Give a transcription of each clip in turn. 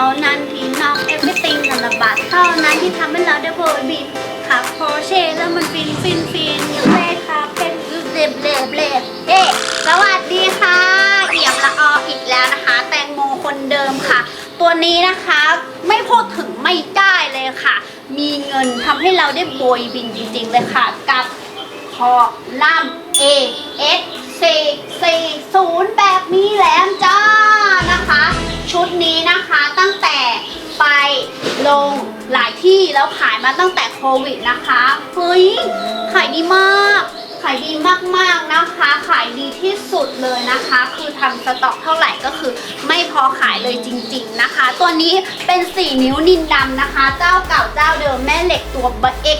ท่านั้นที่นอก everything กันละบาทเท่านั้นที่ทำให้เราได้โบยบินขับโพเช่แล้วมันฟินฟินฟินอยู่เลยค่ะเป็นเล็บเล็บเล็บเอ๊ะสวัสดีค่ะเอี่ยมละอออีกแล้วนะคะ แตงโมคนเดิมค่ะ ตัวนี้นะคะไม่พูดถึงไม่ได้เลยค่ะ มีเงินทำให้เราได้โบยบินจริงๆเลยค่ะ กับพอล่ำ A S C C 0แบบนี้แหลมจ้านะคะ ชุดนี้นะคะ ไปลงหลายที่แล้วขายมาตั้งแต่โควิดนะคะ เฮ้ย ขายดีมาก ขายดีมากๆนะคะ ขายดีที่สุดเลยนะคะ คือทำสต็อกเท่าไหร่ก็คือ ไม่พอขายเลยจริง ๆนะคะ ตัวนี้เป็น 4 นิ้วนินดำนะคะ เจ้าเก่าเจ้าเดิมแม่เหล็กตัวเบเอ็ก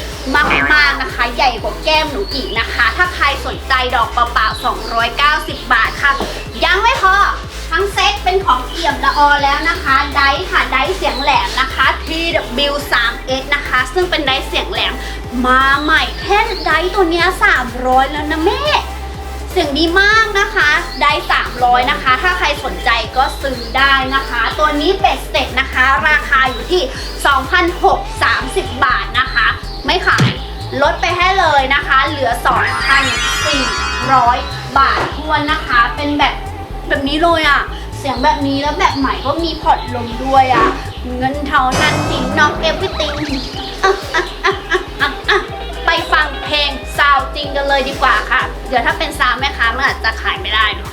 มากๆนะคะ ใหญ่กว่าแก้มหนูอีกนะคะ ถ้าใครสนใจดอกเปล่าๆ290 บาทค่ะ ยังไม่พอทั้งเซ็ตเป็นของเอี่ยมละออแล้วนะคะ ไดร์ค่ะได เสียงแหลมนะคะ TW3S นะคะ ซึ่งเป็นไดเสียงแหลมมาใหม่แค่ไดตัวเนี้ย300 แล้วนะแม่เสียงดีมากนะคะได้ 300 นะคะ ถ้าใครสนใจก็ซื้อได้นะคะ ตัวนี้เป็ดสเต็กนะคะ ราคาอยู่ที่ 2,630 บาทนะคะ ไม่ขายลดไปให้เลยนะคะ เหลือ 2,400 บาททวนนะคะ เป็นแบบแบบนี้เลยอะ่ะ สียงแบบนี้แล้วแบบใหม่ก็มีพอร์ตลมด้วยอะ่ะ เงินเท่านั้นที่นอกเอฟวิติงไปฟังเพลงซาวจริงกันเลยดีกว่าค่ะ เดี๋ยวถ้าเป็นซาวแม่ค้ามันอาจจะขายไม่ได้เนอะ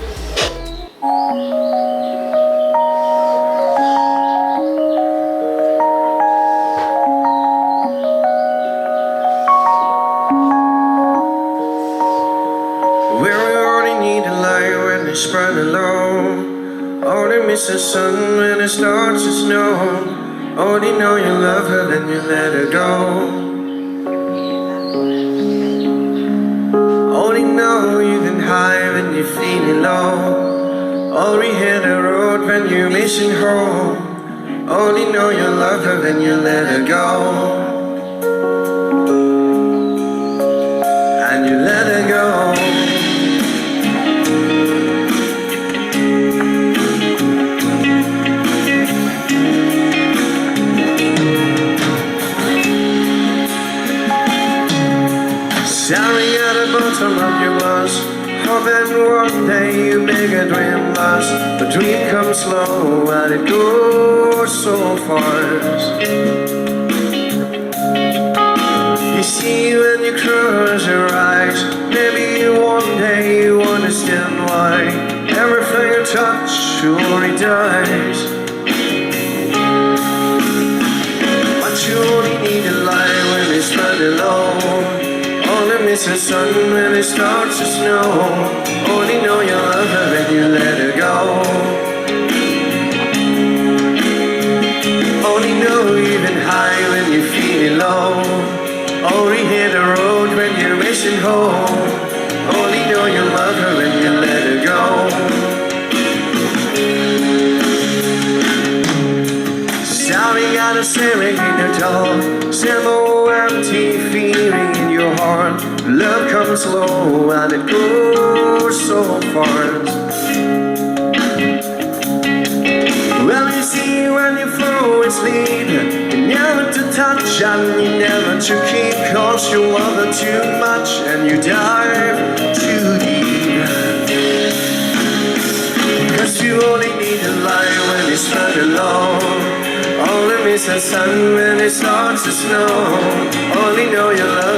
We only need Only miss the sun when it starts to snow. Only know you love her, then you let her go. Only know you can hide when you're feeling low. Only hit the road when you're missing home. Only know you love her, then you let her go. Staring at the bottom of your bus Hoping one day you make a dream last. The dream comes slow and it goes so fast. You see when you close your eyes Maybe one day you understand why Everything you touch surely dies. But you only need a light when it's running low. only miss the sun when it starts to snow. Only know you love her when you let her go. Only know even high when you're feeling low. Only hit the road when you're missing home. Only know you love her when you let her go. Staring at a staring in dark Same old empty feeling in your heart Love comes slow and it goes so fast. Well you see when you fall asleep You never to touch and you never to keep Cause you love her too much and you dive too deep. Cause you only need a light when it's running low. Only miss the sun when it starts to snow. Only know you love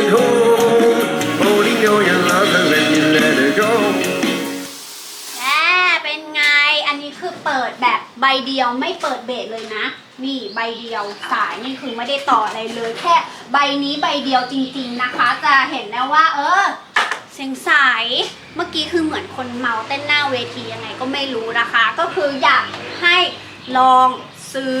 missing home Only know you love her when you let her go แอเป็นไง อันนี้คือเปิดแบบใบเดียวไม่เปิดเบสเลยนะ นี่ใบเดียวสายนี่คือไม่ได้ต่ออะไรเลย แค่ใบนี้ใบเดียวจริงๆนะคะ จะเห็นนะว่า เออ เสียงใสเมื่อกี้คือเหมือนคนเมาเต้นหน้าเวทียังไงก็ไม่รู้นะคะ ก็คืออยากให้ลอง ซื้อ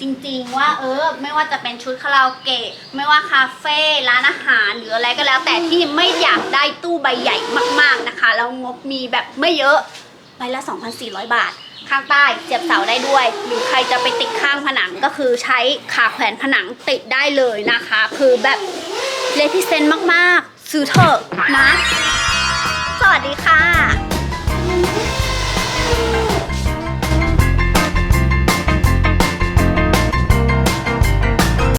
จริงๆว่าเออไม่ว่าจะเป็นชุดคาราโอเกะไม่ว่าคาเฟ่ร้านอาหารหรืออะไรก็แล้วแต่ที่ไม่อยากได้ตู้ใบใหญ่มากๆนะคะแล้วงบมีแบบไม่เยอะใบละ 2,400 บาท ข้างใต้เสียบเสาได้ด้วย หรือใครจะไปติดข้างผนังก็คือใช้ขาแขวนผนังติดได้เลยนะคะ คือแบบเลพิเซนต์มากๆ ซื้อเถอะนะสวัสดีค่ะ